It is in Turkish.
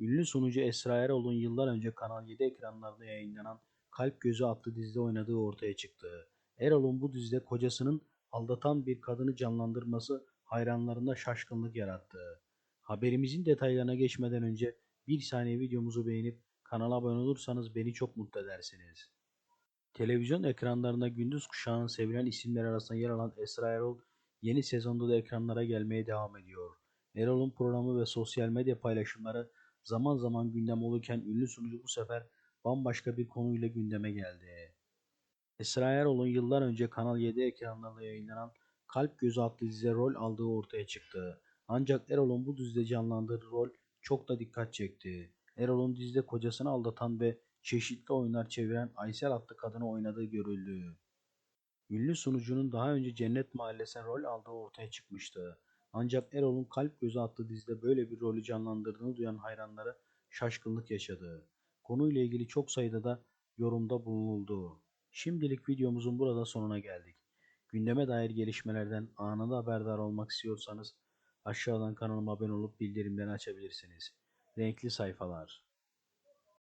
Ünlü sunucu Esra Erol'un yıllar önce Kanal 7 ekranlarında yayınlanan Kalp Gözü adlı dizide oynadığı ortaya çıktı. Erol'un bu dizide kocasının aldatan bir kadını canlandırması hayranlarında şaşkınlık yarattı. Haberimizin detaylarına geçmeden önce bir saniye videomuzu beğenip kanala abone olursanız beni çok mutlu edersiniz. Televizyon ekranlarında gündüz kuşağının sevilen isimler arasında yer alan Esra Erol yeni sezonda da ekranlara gelmeye devam ediyor. Erol'un programı ve sosyal medya paylaşımları zaman zaman gündem olurken ünlü sunucu bu sefer bambaşka bir konuyla gündeme geldi. Esra Erol'un yıllar önce Kanal 7 ekranlarında yayınlanan Kalp Gözü adlı dizide rol aldığı ortaya çıktı. Ancak Erol'un bu dizide canlandırdığı rol çok da dikkat çekti. Erol'un dizide kocasını aldatan ve çeşitli oyunlar çeviren Aysel adlı kadını oynadığı görüldü. Ünlü sunucunun daha önce Cennet Mahallesi'ne rol aldığı ortaya çıkmıştı. Ancak Erol'un Kalp Gözü adlı dizide böyle bir rolü canlandırdığını duyan hayranları şaşkınlık yaşadı. Konuyla ilgili çok sayıda da yorumda bulunuldu. Şimdilik videomuzun burada sonuna geldik. Gündeme dair gelişmelerden anında haberdar olmak istiyorsanız aşağıdan kanalıma abone olup bildirimleri açabilirsiniz. Renkli sayfalar.